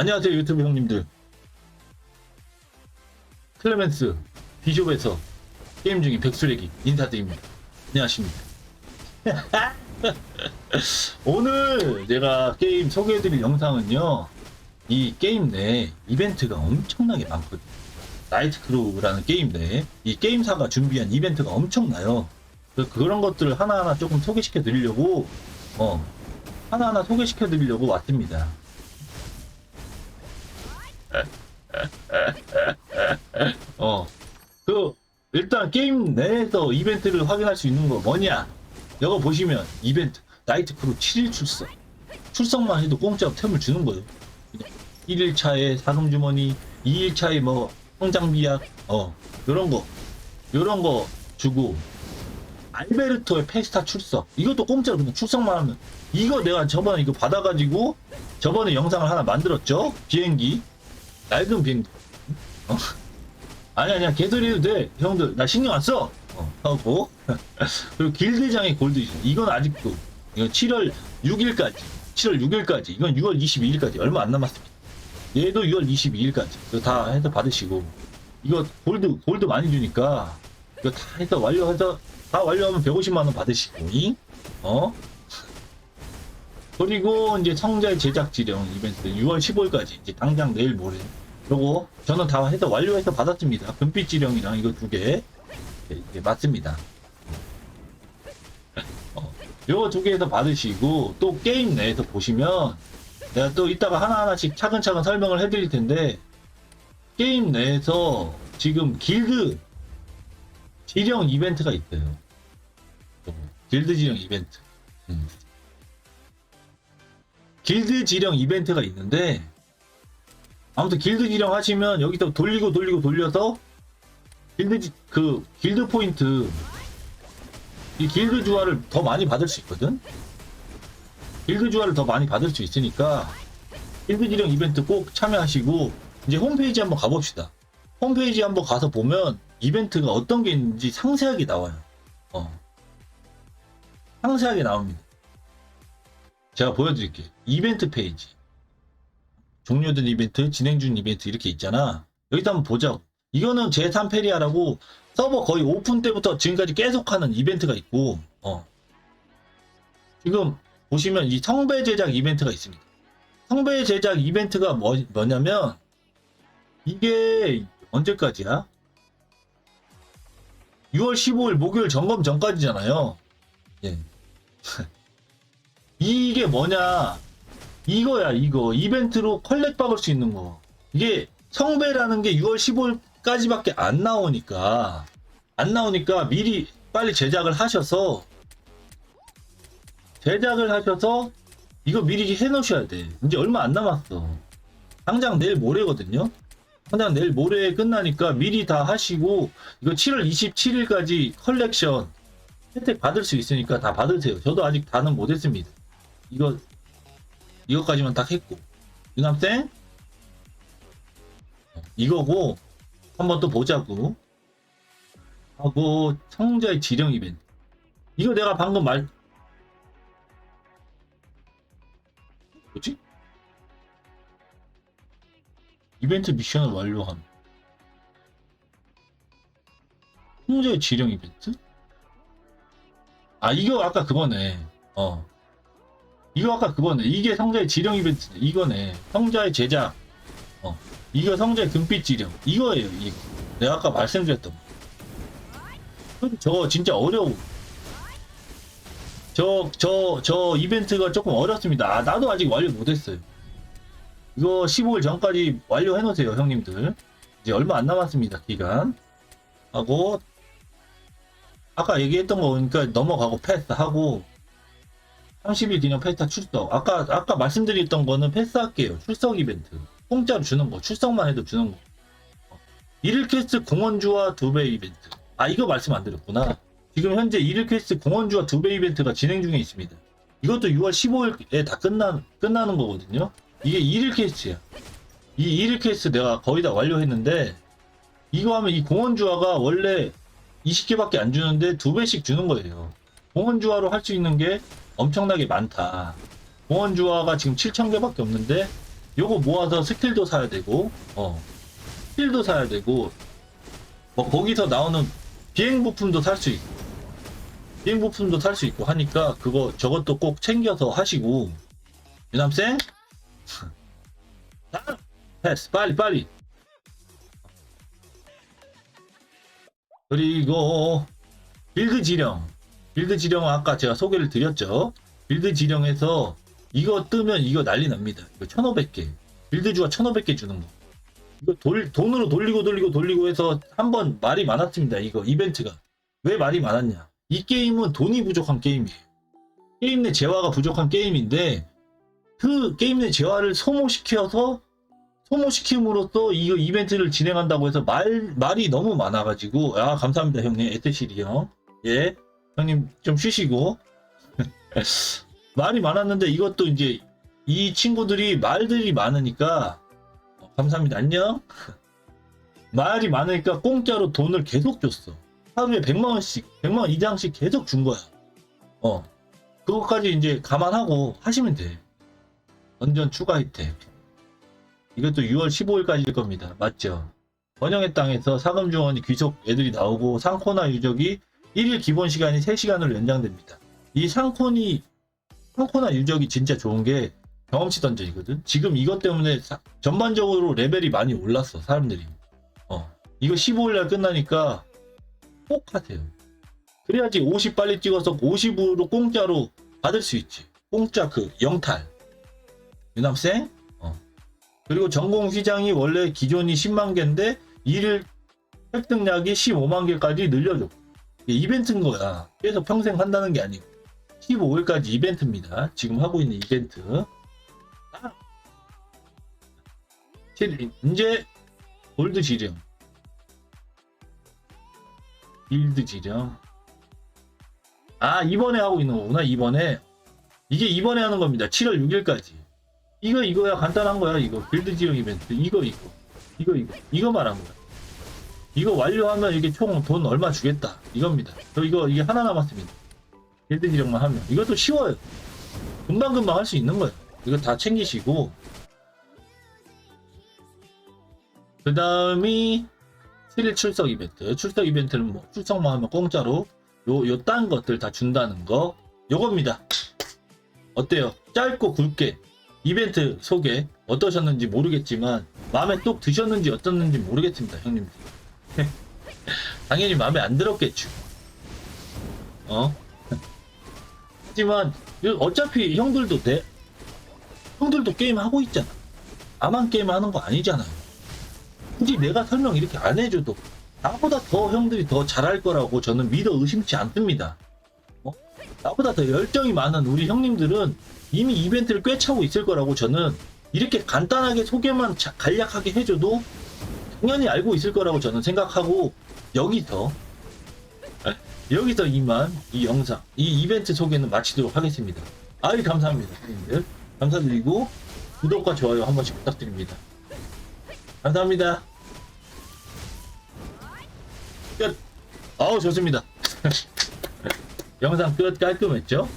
안녕하세요 유튜브 형님들. 클레멘스 비숍에서 게임 중인 백수레기 인사드립니다. 안녕하십니까. 오늘 제가 게임 소개해드릴 영상은요 이 게임 내 이벤트가 엄청나게 많거든요. 나이트 크루라는 게임 내이 게임사가 준비한 이벤트가 엄청나요. 그- 그런 것들을 하나하나 조금 소개시켜 드리려고 어 하나하나 소개시켜 드리려고 왔습니다 어, 그, 일단 게임 내에서 이벤트를 확인할 수 있는 거 뭐냐? 이거 보시면, 이벤트, 나이트 크루 7일 출석. 출석만 해도 공짜로 템을 주는 거예요. 1일차에 사금주머니, 2일차에 뭐, 성장비약, 어, 요런 거, 요런 거 주고, 알베르토의 페스타 출석. 이것도 공짜로 그냥 출석만 하면, 이거 내가 저번에 이거 받아가지고, 저번에 영상을 하나 만들었죠? 비행기. 낡은 비행기. 어? 아니 아니야. 개소리 해도 돼. 형들. 나 신경 안 써. 어, 하고. 그리고 길드장의 골드 이건 아직도. 이건 7월 6일까지. 7월 6일까지. 이건 6월 22일까지. 얼마 안 남았습니다. 얘도 6월 22일까지. 이거 다 해서 받으시고. 이거 골드 골드 많이 주니까 이거 다 해서 완료해서 다 완료하면 150만 원 받으시고 이? 어? 그리고 이제 성자의 제작 지령 이벤트. 6월 15일까지. 이제 당장 내일 모레 요거 저는 다 해서 완료해서 받았습니다. 금빛 지령이랑 이거 두 개. 네, 이게 맞습니다. 어, 요거 두개 해서 받으시고 또 게임 내에서 보시면 내가 또 이따가 하나하나씩 차근차근 설명을 해드릴 텐데 게임 내에서 지금 길드 지령 이벤트가 있어요. 길드 지령 이벤트. 음. 길드 지령 이벤트가 있는데 아무튼 길드 지령 하시면 여기서 돌리고 돌리고 돌려서 길드 지- 그 길드 포인트 이 길드 주화를 더 많이 받을 수 있거든. 길드 주화를 더 많이 받을 수 있으니까 길드 지령 이벤트 꼭 참여하시고 이제 홈페이지 한번 가봅시다. 홈페이지 한번 가서 보면 이벤트가 어떤 게 있는지 상세하게 나와요. 어. 상세하게 나옵니다. 제가 보여드릴게요. 이벤트 페이지. 종료된 이벤트, 진행 중 이벤트 이렇게 있잖아. 여기다 한번 보자고. 이거는 제3페리아라고 서버 거의 오픈 때부터 지금까지 계속하는 이벤트가 있고, 어. 지금 보시면 이 성배 제작 이벤트가 있습니다. 성배 제작 이벤트가 뭐, 뭐냐면, 이게 언제까지야? 6월 15일 목요일 점검 전까지잖아요. 예. 이게 뭐냐? 이거야 이거. 이벤트로 컬렉 박을 수 있는 거. 이게 성배라는 게 6월 15일까지밖에 안 나오니까 안 나오니까 미리 빨리 제작을 하셔서 제작을 하셔서 이거 미리 해 놓으셔야 돼. 이제 얼마 안 남았어. 당장 내일 모레거든요? 당장 내일 모레 끝나니까 미리 다 하시고 이거 7월 27일까지 컬렉션 혜택 받을 수 있으니까 다 받으세요. 저도 아직 다는 못했습니다. 이거 이거까지만 딱 했고. 유남생 이거고 한번 또 보자고. 하고 성자의 지령 이벤트. 이거 내가 방금 말 뭐지? 이벤트 미션을 완료함. 성자의 지령 이벤트? 아 이거 아까 그거네. 어 이거 아까 그거네. 이게 성자의 지령 이벤트. 이거네. 성자의 제작. 어. 이거 성자의 금빛 지령. 이거예요. 이거. 내가 아까 말씀드렸던 거. 저거 진짜 어려워. 저, 저, 저 이벤트가 조금 어렵습니다. 아, 나도 아직 완료 못했어요. 이거 15일 전까지 완료해 놓으세요, 형님들. 이제 얼마 안 남았습니다, 기간. 하고, 아까 얘기했던 거 보니까 넘어가고 패스하고, 30일 기념 페스타 출석. 아까, 아까 말씀드렸던 거는 패스할게요. 출석 이벤트. 공짜로 주는 거. 출석만 해도 주는 거. 일일 퀘스트 공원주와 두 배 이벤트. 아, 이거 말씀 안 드렸구나. 지금 현재 일일 퀘스트 공원주와 두 배 이벤트가 진행 중에 있습니다. 이것도 6월 15일에 다 끝나, 끝나는 거거든요. 이게 일일 퀘스트야. 이 일일 퀘스트 내가 거의 다 완료했는데, 이거 하면 이 공원주화가 원래 20개밖에 안 주는데 두 배씩 주는 거예요. 공원주화로 할 수 있는 게 엄청나게 많다. 공원 주화가 지금 7,000개밖에 없는데 요거 모아서 스킬도 사야 되고 어 스킬도 사야 되고 뭐 거기서 나오는 비행 부품도 살 수 있고 비행 부품도 살 수 있고 하니까 그거 저것도 꼭 챙겨서 하시고. 유남생? 다음 패스. 빨리 빨리. 그리고 빌드 지령 빌드 지령은 아까 제가 소개를 드렸죠. 빌드 지령에서 이거 뜨면 이거 난리 납니다. 이거 1500개. 빌드주가 1500개 주는 거. 이거 돌, 돈으로 돌리고 돌리고 돌리고 해서 한 번 말이 많았습니다. 이거 이벤트가. 왜 말이 많았냐. 이 게임은 돈이 부족한 게임이에요. 게임 내 재화가 부족한 게임인데 그 게임 내 재화를 소모시켜서 소모시킴으로써 이거 이벤트를 진행한다고 해서 말, 말이 너무 많아가지고, 아, 감사합니다, 형님. 에테시리 형. 예. 형님, 좀 쉬시고. 말이 많았는데 이것도 이제 이 친구들이 말들이 많으니까, 어, 감사합니다. 안녕. 말이 많으니까 공짜로 돈을 계속 줬어. 하루에 100만원씩, 100만원 이상씩 계속 준 거야. 어. 그것까지 이제 감안하고 하시면 돼. 완전 추가 혜택. 이것도 6월 15일까지일 겁니다. 맞죠? 번영의 땅에서 사금 중원이 귀속 애들이 나오고 상코나 유적이 1일 기본 시간이 3시간으로 연장됩니다. 이 상코니 상코나 유적이 진짜 좋은 게 경험치 던전이거든. 지금 이것 때문에 사- 전반적으로 레벨이 많이 올랐어 사람들이. 어 이거 15일날 끝나니까 꼭 하세요. 그래야지 50 빨리 찍어서 50으로 공짜로 받을 수 있지. 공짜 그 영탈. 유남생? 그리고 전공 휘장이 원래 기존이 10만 개인데 이를 획득량이 15만 개까지. 이게 이벤트인 거야. 계속 평생 한다는 게 아니고 15일까지 이벤트입니다. 지금 하고 있는 이벤트. 이제 골드 지령, 빌드 지령. 아 이번에 하고 있는 거구나. 이번에 이게 이번에 하는 겁니다. 7월 6일까지. 이거 이거야 간단한 거야 이거 빌드 지형 이벤트 이거 이거 이거 이거 이거 말한 거야 이거 완료하면 이게 총 돈 얼마 주겠다. 이겁니다. 저 이거 이게 하나 남았습니다. 빌드 지령만 하면. 이것도 쉬워요. 금방금방 할 수 있는 거예요. 이거 다 챙기시고. 그 다음이 7일 출석 이벤트. 출석 이벤트는 뭐 출석만 하면 공짜로 요 요 딴 것들 다 준다는 거. 요겁니다. 어때요? 짧고 굵게 이벤트 소개 어떠셨는지 모르겠지만 마음에 뚝 드셨는지 어떻는지 모르겠습니다 형님들 당연히 마음에 안 들었겠죠. 어? 하지만 어차피 형들도 내 형들도 게임 하고 있잖아. 나만 게임 하는 거 아니잖아요. 굳이 내가 설명 이렇게 안 해줘도 나보다 더 형들이 더 잘할 거라고 저는 믿어 의심치 않습니다. 어? 나보다 더 열정이 많은 우리 형님들은 이미 이벤트를 꿰차고 있을 거라고 저는 이렇게 간단하게 소개만 자- 간략하게 해줘도 당연히 알고 있을 거라고 저는 생각하고 여기서 여기서 이만 이 영상 이 이벤트 소개는 마치도록 하겠습니다. 아유 감사합니다 형님들 감사드리고 구독과 좋아요 한 번씩 부탁드립니다. 감사합니다. 끝. 아우 좋습니다. 영상 끝 깔끔했죠?